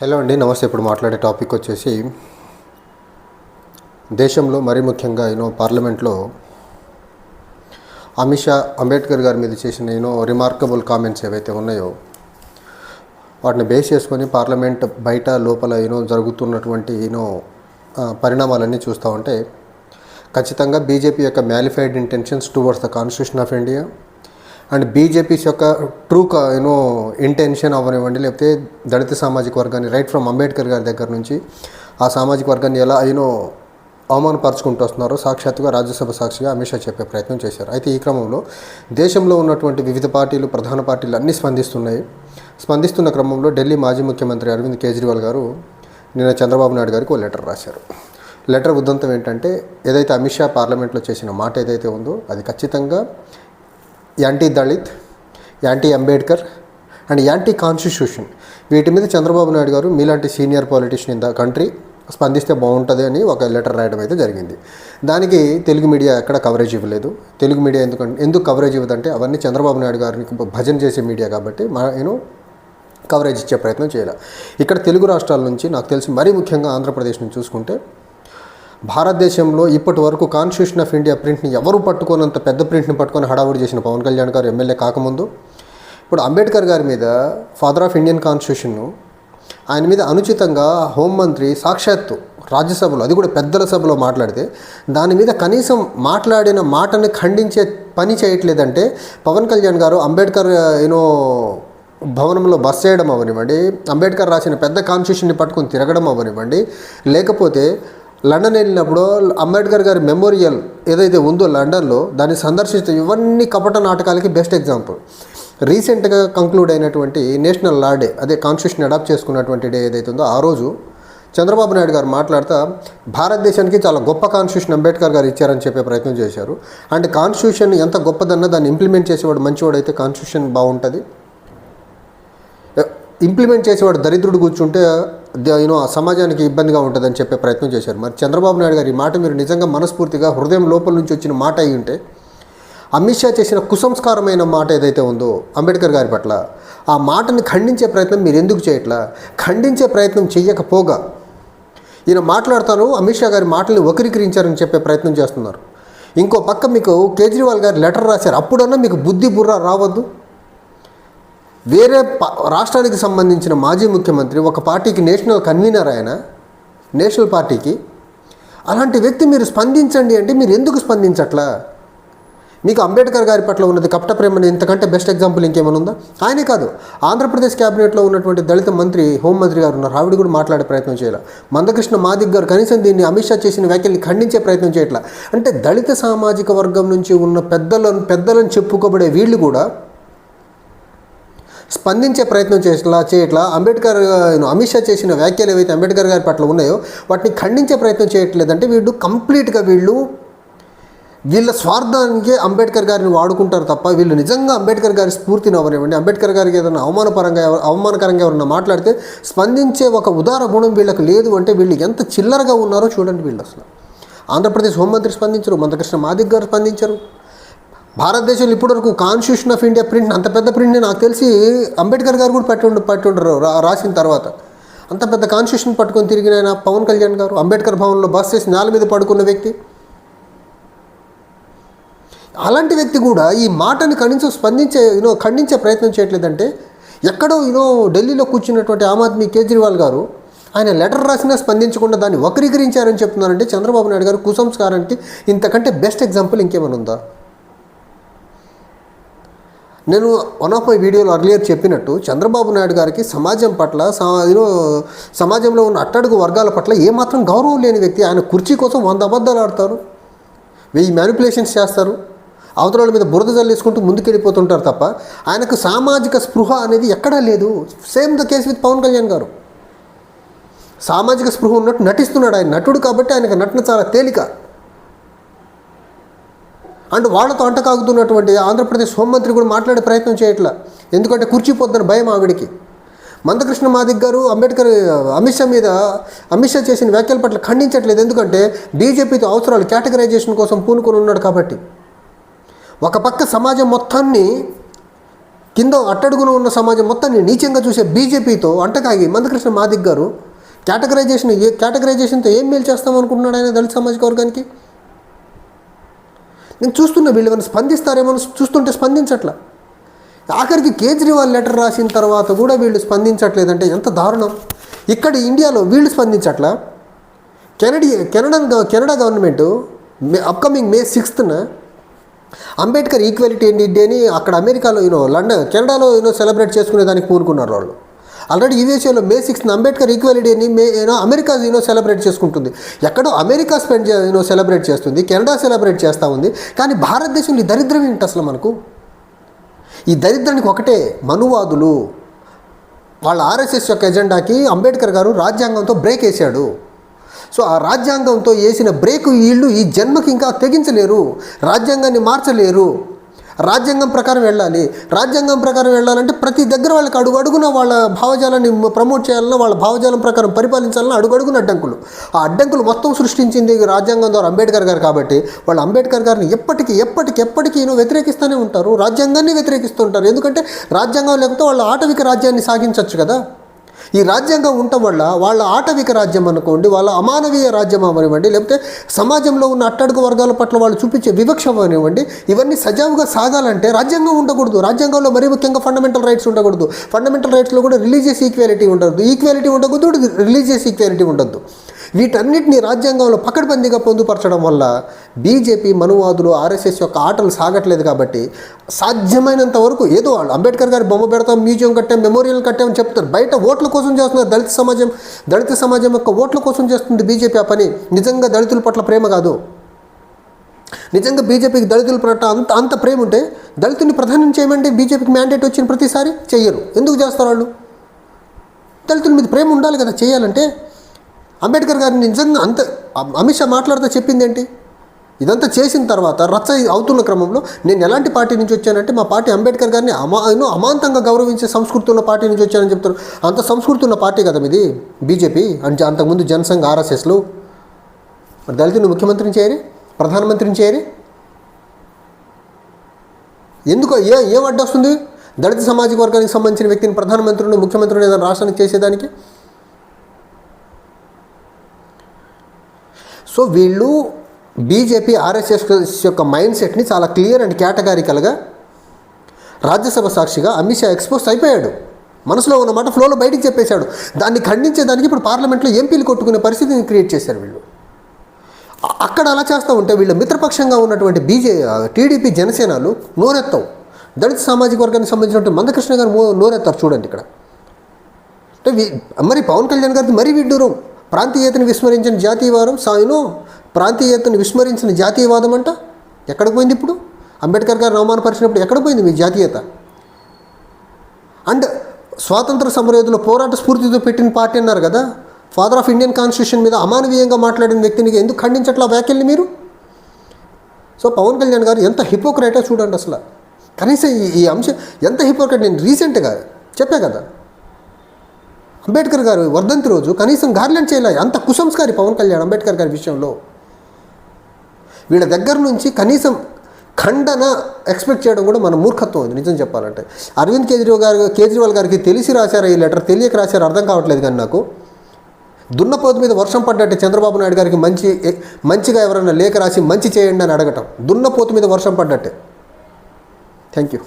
Hello అండి నమస్తే. ఇప్పుడు మాట్లాడే టాపిక్ వచ్చేసి దేశంలో మరీ ముఖ్యంగా యూనో పార్లమెంట్లో అమిత్ షా అంబేద్కర్ గారి మీద చేసిన యూనో రిమార్కబుల్ కామెంట్స్ ఏవైతే ఉన్నాయో వాటిని బేస్ చేసుకొని పార్లమెంట్ బయట లోపల యూనో జరుగుతున్నటువంటి యూనో పరిణామాలన్నీ చూస్తూ ఉంటే ఖచ్చితంగా బీజేపీ యొక్క malafide intentions towards the constitution of India and BJP's యొక్క ట్రూ యూనో ఇంటెన్షన్ అవనివ్వండి లేకపోతే దళిత సామాజిక వర్గాన్ని రైట్ ఫ్రమ్ అంబేద్కర్ గారి దగ్గర నుంచి ఆ సామాజిక వర్గాన్ని ఎలా యూనో అవమానపరుచుకుంటూ వస్తున్నారో సాక్షాత్తుగా రాజ్యసభ సాక్షిగా అమిత్ షా చెప్పే ప్రయత్నం చేశారు. అయితే ఈ క్రమంలో దేశంలో ఉన్నటువంటి వివిధ పార్టీలు ప్రధాన పార్టీలు అన్నీ స్పందిస్తున్నాయి. స్పందిస్తున్న క్రమంలో ఢిల్లీ మాజీ ముఖ్యమంత్రి అరవింద్ కేజ్రీవాల్ గారు నిన్న చంద్రబాబు నాయుడు గారికి ఒక లెటర్ రాశారు. లెటర్ ఉద్దంతం ఏంటంటే ఏదైతే అమిత్ షా పార్లమెంట్లో చేసిన మాట ఏదైతే ఉందో అది ఖచ్చితంగా anti Dalit anti Ambedkar and anti constitution. వీటి మీద చంద్రబాబు నాయుడు గారు మీలాంటి senior politician in the country స్పందిస్తే బాగుంటుంది అని ఒక లెటర్ రాయడం అయితే జరిగింది. దానికి తెలుగు మీడియా ఎక్కడ కవరేజ్ ఇవ్వలేదు. తెలుగు మీడియా ఎందుకంటే ఎందుకు కవరేజ్ ఇవ్వదంటే అవన్నీ చంద్రబాబు నాయుడు గారిని భజన చేసే మీడియా కాబట్టి మా నేను కవరేజ్ ఇచ్చే ప్రయత్నం చేయాలి. ఇక్కడ తెలుగు రాష్ట్రాల నుంచి నాకు తెలిసి మరీ ముఖ్యంగా ఆంధ్రప్రదేశ్ నుంచి చూసుకుంటే భారతదేశంలో ఇప్పటి వరకు కాన్స్టిట్యూషన్ ఆఫ్ ఇండియా ప్రింట్ని ఎవరు పట్టుకోనంత పెద్ద ప్రింట్ని పట్టుకొని హడావుడి చేసిన పవన్ కళ్యాణ్ గారు ఎమ్మెల్యే కాకముందు. ఇప్పుడు అంబేద్కర్ గారి మీద ఫాదర్ ఆఫ్ ఇండియన్ కాన్స్టిట్యూషన్ను ఆయన మీద అనుచితంగా హోంమంత్రి సాక్షాత్తు రాజ్యసభలో అది కూడా పెద్దల సభలో మాట్లాడితే దాని మీద కనీసం మాట్లాడిన మాటని ఖండించే పని చేయట్లేదంటే పవన్ కళ్యాణ్ గారు అంబేద్కర్ యూనో భవనంలో బస్ చేయడం అవనివ్వండి అంబేద్కర్ రాసిన పెద్ద కాన్స్టిట్యూషన్ని పట్టుకొని తిరగడం అవనివ్వండి లేకపోతే లండన్ వెళ్ళినప్పుడు అంబేద్కర్ గారి మెమోరియల్ ఏదైతే ఉందో లండన్లో దాన్ని సందర్శిస్తే ఇవన్నీ కపట నాటకాలకి బెస్ట్ ఎగ్జాంపుల్ రీసెంట్గా కంక్లూడ్ అయినటువంటి నేషనల్ లా డే అదే కాన్స్టిట్యూషన్ అడాప్ట్ చేసుకున్నటువంటి డే ఏదైతే ఉందో ఆ రోజు చంద్రబాబు నాయుడు గారు మాట్లాడుతూ భారతదేశానికి చాలా గొప్ప కాన్స్టిట్యూషన్ అంబేద్కర్ గారు ఇచ్చారని చెప్పే ప్రయత్నం చేశారు. అండ్ కాన్స్టిట్యూషన్ ఎంత గొప్పదన్నా దాన్ని ఇంప్లిమెంట్ చేసేవాడు మంచివాడు అయితే కాన్స్టిట్యూషన్ బాగుంటుంది. ఇంప్లిమెంట్ చేసేవాడు దరిద్రుడు కూర్చుంటే యూనో సమాజానికి ఇబ్బందిగా ఉంటుందని చెప్పే ప్రయత్నం చేశారు. మరి చంద్రబాబు నాయుడు గారు ఈ మాట మీరు నిజంగా మనస్ఫూర్తిగా హృదయం లోపల నుంచి వచ్చిన మాట అయి ఉంటే అమిత్ షా చేసిన కుసంస్కారమైన మాట ఏదైతే ఉందో అంబేద్కర్ గారి పట్ల ఆ మాటని ఖండించే ప్రయత్నం మీరు ఎందుకు చేయట్లా? ఖండించే ప్రయత్నం చేయకపోగా ఈయన మాట్లాడతాను అమిత్ షా గారి మాటల్ని వక్రీకరించారని చెప్పే ప్రయత్నం చేస్తున్నారు. ఇంకో పక్క మీకు కేజ్రీవాల్ గారు లెటర్ రాశారు. అప్పుడన్నా మీకు బుద్ధి బుర్ర రావద్దు? వేరే రాష్ట్రానికి సంబంధించిన మాజీ ముఖ్యమంత్రి ఒక పార్టీకి నేషనల్ కన్వీనర్ ఆయన నేషనల్ పార్టీకి అలాంటి వ్యక్తి మీరు స్పందించండి అంటే మీరు ఎందుకు స్పందించట్లా? మీకు అంబేద్కర్ గారి పట్ల ఉన్నది కపట ప్రేమని ఇంతకంటే బెస్ట్ ఎగ్జాంపుల్ ఇంకేమైనా ఉందా? ఆయనే కాదు ఆంధ్రప్రదేశ్ క్యాబినెట్లో ఉన్నటువంటి దళిత మంత్రి హోంమంత్రి గారు ఉన్నారు. ఆవిడ కూడా మాట్లాడే ప్రయత్నం చేయాలి. మందకృష్ణ మాదిక్ గారు కనీసం దీన్ని అమిత్ షా చేసిన వ్యాఖ్యల్ని ఖండించే ప్రయత్నం చేయట్లా. అంటే దళిత సామాజిక వర్గం నుంచి ఉన్న పెద్దలను పెద్దలను చెప్పుకోబడే వీళ్ళు కూడా స్పందించే ప్రయత్నం చేసేలా చేయట్లా అంబేద్కర్ అమిత్ షా చేసిన వ్యాఖ్యలు ఏవైతే అంబేద్కర్ గారి పట్ల ఉన్నాయో వాటిని ఖండించే ప్రయత్నం చేయట్లేదంటే వీళ్ళు కంప్లీట్గా వీళ్ళు వీళ్ళ స్వార్థానికి అంబేద్కర్ గారిని వాడుకుంటారు తప్ప వీళ్ళు నిజంగా అంబేద్కర్ గారి స్ఫూర్తిని అవనివ్వండి. అంబేద్కర్ గారికి ఏదైనా అవమానపరంగా అవమానకరంగా ఎవరన్నా మాట్లాడితే స్పందించే ఒక ఉదార గుణం వీళ్ళకి లేదు అంటే వీళ్ళు ఎంత చిల్లరగా ఉన్నారో చూడండి వీళ్ళు అసలు. ఆంధ్రప్రదేశ్ హోంమంత్రి స్పందించరు మందకృష్ణ మాదిక్ గారు స్పందించరు. భారతదేశంలో ఇప్పటివరకు కాన్స్టిట్యూషన్ ఆఫ్ ఇండియా ప్రింట్ అంత పెద్ద ప్రింట్ని నాకు తెలిసి అంబేద్కర్ గారు కూడా పెట్టుండ పెట్టుండరు రాసిన తర్వాత. అంత పెద్ద కాన్స్టిట్యూషన్ పట్టుకొని తిరిగిన ఆయన పవన్ కళ్యాణ్ గారు అంబేద్కర్ భవన్లో బస్ చేసి నేల మీద పడుకున్న వ్యక్తి. అలాంటి వ్యక్తి కూడా ఈ మాటని కనీసం స్పందించే యూనో ఖండించే ప్రయత్నం చేయట్లేదంటే ఎక్కడో యూనో ఢిల్లీలో కూర్చున్నటువంటి ఆమ్ ఆద్మీ కేజ్రీవాల్ గారు ఆయన లెటర్ రాసినా స్పందించకుండా దాన్ని వక్రీకరించారని చెప్తున్నారంటే చంద్రబాబు నాయుడు గారు కుసంస్కారానికి ఇంతకంటే బెస్ట్ ఎగ్జాంపుల్ ఇంకేమైనా ఉందా? నేను వన్ ఆఫ్ మై వీడియోలో అర్లియర్ చెప్పినట్టు చంద్రబాబు నాయుడు గారికి సమాజం పట్ల సమాజంలో ఉన్న అట్టడుగు వర్గాల పట్ల ఏమాత్రం గౌరవం లేని వ్యక్తి ఆయన కుర్చీ కోసం వంద అబద్ధాలు ఆడతారు. వెయ్యి మ్యానిపులేషన్స్ చేస్తారు. అవతల మీద బురద జల్లేసుకుంటూ ముందుకెళ్ళిపోతుంటారు తప్ప ఆయనకు సామాజిక స్పృహ అనేది ఎక్కడా లేదు. Same the case with Pawan Kalyan garu. సామాజిక స్పృహ ఉన్నట్టు నటిస్తున్నాడు ఆయన నటుడు కాబట్టి ఆయనకు నటన చాలా తేలిక. అండ్ వాళ్ళతో అంటకాగుతున్నటువంటి ఆంధ్రప్రదేశ్ హోంమంత్రి కూడా మాట్లాడే ప్రయత్నం చేయట్లా. ఎందుకంటే కూర్చిపోద్దని భయం ఆవిడికి. మందకృష్ణ మాదిక్ గారు అంబేద్కర్ అమిత్ షా మీద అమిత్ షా చేసిన వ్యాఖ్యల పట్ల ఖండించట్లేదు. ఎందుకంటే బీజేపీతో అవసరాలు కేటగరైజేషన్ కోసం పూనుకొని ఉన్నాడు కాబట్టి. ఒక పక్క సమాజం మొత్తాన్ని కింద అట్టడుగున ఉన్న సమాజం మొత్తాన్ని నీచంగా చూసే బీజేపీతో అంటకాగి మందకృష్ణ మాదిక్ గారు కేటగరైజేషన్ ఏ కేటగరైజేషన్తో ఏం మేలు చేస్తామనుకుంటున్నాడు ఆయన దళిత సామాజిక వర్గానికి? నేను చూస్తున్నా వీళ్ళు ఏమైనా స్పందిస్తారేమో చూస్తుంటే స్పందించట్లా. ఆఖరికి కేజ్రీవాల్ లెటర్ రాసిన తర్వాత కూడా వీళ్ళు స్పందించట్లేదంటే ఎంత దారుణం. ఇక్కడ ఇండియాలో వీళ్ళు స్పందించట్లా. Canada Canada Canada government May upcoming May సిక్స్త్న Ambedkar equality day అని అక్కడ అమెరికాలో యూనో లండన్ కెనడాలో యూనో సెలబ్రేట్ చేసుకునే దానికి పూనుకున్నారు వాళ్ళు. ఆల్రెడీ యూఎస్ఏలో మే సిక్స్ అంబేద్కర్ ఈక్వల్ డేని may you know America you know celebrate చేసుకుంటుంది. ఎక్కడో America spend you know celebrate చేస్తుంది కెనడా సెలబ్రేట్ చేస్తూ ఉంది. కానీ భారతదేశంలో ఈ దరిద్రం ఏంటి అసలు మనకు? ఈ దరిద్రానికి ఒకటే మనువాదులు. వాళ్ళ ఆర్ఎస్ఎస్ యొక్క ఎజెండాకి అంబేద్కర్ గారు రాజ్యాంగంతో బ్రేక్ వేశాడు. సో ఆ రాజ్యాంగంతో వేసిన బ్రేక్ వీళ్ళు ఈ జన్మకి ఇంకా తెగించలేరు రాజ్యాంగాన్ని మార్చలేరు. రాజ్యాంగం ప్రకారం వెళ్ళాలి. రాజ్యాంగం ప్రకారం వెళ్ళాలంటే ప్రతి దగ్గర వాళ్ళకి అడుగు అడుగున వాళ్ళ భావజాలాన్ని ప్రమోట్ చేయాలన్నా వాళ్ళ భావజాలం ప్రకారం పరిపాలించాలన్నా అడుగడుగున అడ్డంకులు. ఆ అడ్డంకులు మొత్తం సృష్టించింది రాజ్యాంగం ద్వారా అంబేద్కర్ గారు కాబట్టి వాళ్ళు అంబేద్కర్ గారిని ఎప్పటికీ ఎప్పటికి ఎప్పటికీ వ్యతిరేకిస్తూనే ఉంటారు. రాజ్యాంగాన్ని వ్యతిరేకిస్తుంటారు. ఎందుకంటే రాజ్యాంగం లేకపోతే వాళ్ళ ఆటవిక రాజ్యాన్ని సాగించవచ్చు కదా. ఈ రాజ్యాంగం ఉండటం వల్ల వాళ్ళ ఆటవిక రాజ్యం అనుకోండి వాళ్ళ అమానవీయ రాజ్యం అవనివ్వండి లేకపోతే సమాజంలో ఉన్న అట్టడుగు వర్గాల పట్ల వాళ్ళు చూపించే వివక్ష అవనివ్వండి ఇవన్నీ సజావుగా సాగాలంటే రాజ్యాంగం ఉండకూడదు. రాజ్యాంగంలో మరీ ముఖ్యంగా ఫండమెంటల్ రైట్స్ ఉండకూడదు. ఫండమెంటల్ రైట్స్లో కూడా రిలీజియస్ ఈక్వాలిటీ ఉండదు. ఈక్వాలిటీ ఉండకూడదు రిలీజియస్ ఈక్వాలిటీ ఉండదు వీటన్నిటిని రాజ్యాంగంలో పకడ్బందీగా పొందుపరచడం వల్ల బీజేపీ మనువాదులు ఆర్ఎస్ఎస్ యొక్క ఆటలు సాగట్లేదు కాబట్టి సాధ్యమైనంత వరకు ఏదో వాళ్ళు అంబేద్కర్ గారి బొమ్మ పెడతాం మ్యూజియం కట్టాం మెమోరియల్ కట్టామని చెప్తారు. బయట ఓట్ల కోసం చేస్తున్నారు దళిత సమాజం దళిత సమాజం యొక్క ఓట్ల కోసం చేస్తుంది బీజేపీ ఆ పని. నిజంగా దళితుల పట్ల ప్రేమ కాదు. నిజంగా బీజేపీకి దళితుల పట్ల అంత అంత ప్రేమ ఉంటే దళితుని ప్రధానం చేయమంటే బీజేపీకి మ్యాండేట్ వచ్చిన ప్రతిసారి? చెయ్యరు. ఎందుకు చేస్తారు వాళ్ళు? దళితుల మీద ప్రేమ ఉండాలి కదా. చేయాలంటే అంబేద్కర్ గారిని నిజంగా అంత అమిత్ షా మాట్లాడితే చెప్పింది ఏంటి? ఇదంతా చేసిన తర్వాత రచ్చ అవుతున్న క్రమంలో నేను ఎలాంటి పార్టీ నుంచి వచ్చానంటే మా పార్టీ అంబేద్కర్ గారిని అమా ఎన్నో అమాంతంగా గౌరవించే సంస్కృతి ఉన్న పార్టీ నుంచి వచ్చానని చెప్తారు. అంత సంస్కృతి ఉన్న పార్టీ కదా ఇది బీజేపీ? అంటే అంతకుముందు జనసంఘ ఆర్ఎస్ఎస్లు? మరి దళితుని ముఖ్యమంత్రిని చేయరి ప్రధానమంత్రిని చేయరి ఎందుకు? ఏ ఏం అడ్డొస్తుంది దళిత సామాజిక వర్గానికి సంబంధించిన వ్యక్తిని ప్రధానమంత్రిని ముఖ్యమంత్రిని ఏదైనా రాష్ట్రానికి చేసేదానికి? సో వీళ్ళు బీజేపీ ఆర్ఎస్ఎస్ యొక్క మైండ్ సెట్ని చాలా క్లియర్ అండ్ కేటగారికల్గా రాజ్యసభ సాక్షిగా అమిత్ షా ఎక్స్పోజ్ అయిపోయాడు. మనసులో ఉన్న మాట ఫ్లోలో బయటికి చెప్పేశాడు. దాన్ని ఖండించేదానికి ఇప్పుడు పార్లమెంట్లో ఎంపీలు కొట్టుకునే పరిస్థితిని క్రియేట్ చేశారు వీళ్ళు. అక్కడ అలా చేస్తూ ఉంటే వీళ్ళ మిత్రపక్షంగా ఉన్నటువంటి బీజే టీడీపీ జనసేనలు నోరెత్తవు. దళిత సామాజిక వర్గానికి సంబంధించినటువంటి మందకృష్ణ గారు నోరెత్తారు చూడండి ఇక్కడ. అంటే వీ- మరి పవన్ కళ్యాణ్ గారిది మరీ విడ్డూరం. ప్రాంతీయతను విస్మరించిన జాతీయవాదం సాయును ప్రాంతీయతను విస్మరించిన జాతీయవాదం అంట ఎక్కడ పోయింది ఇప్పుడు? అంబేద్కర్ గారు అవమానపరిచినప్పుడు ఎక్కడ పోయింది మీ జాతీయత? అండ్ స్వాతంత్ర సమరయోధుల పోరాట స్ఫూర్తితో పెట్టిన పార్టీ అన్నారు కదా ఫాదర్ ఆఫ్ ఇండియన్ కాన్స్టిట్యూషన్ మీద అమానవీయంగా మాట్లాడిన వ్యక్తిని ఎందుకు ఖండించట్లా వ్యాఖ్యల్ని మీరు? సో పవన్ కళ్యాణ్ గారు ఎంత హిపోక్రైటో చూడండి అసలు. కనీసం ఈ ఈ అంశం ఎంత హిపోక్రైట్ నేను రీసెంట్గా చెప్పా కదా. అంబేద్కర్ గారు వర్ధంతి రోజు కనీసం గార్లెండ్ చేయలే. అంత కుసంస్కారి పవన్ కళ్యాణ్ అంబేద్కర్ గారి విషయంలో. వీళ్ళ దగ్గర నుంచి కనీసం ఖండన ఎక్స్పెక్ట్ చేయడం కూడా మన మూర్ఖత్వం ఉంది నిజం చెప్పాలంటే. అరవింద్ కేజ్రీవాల్ గారు కేజ్రీవాల్ గారికి తెలిసి రాశారు ఈ లెటర్? తెలియక రాశారు? అర్థం కావట్లేదు కానీ నాకు. దున్నపోతు మీద వర్షం పడ్డట్టు చంద్రబాబు నాయుడు గారికి మంచి మంచిగా ఎవరైనా లేఖ రాసి మంచి చేయండి అని అడగటం. దున్నపోతు మీద వర్షం పడ్డట్టే. Thank you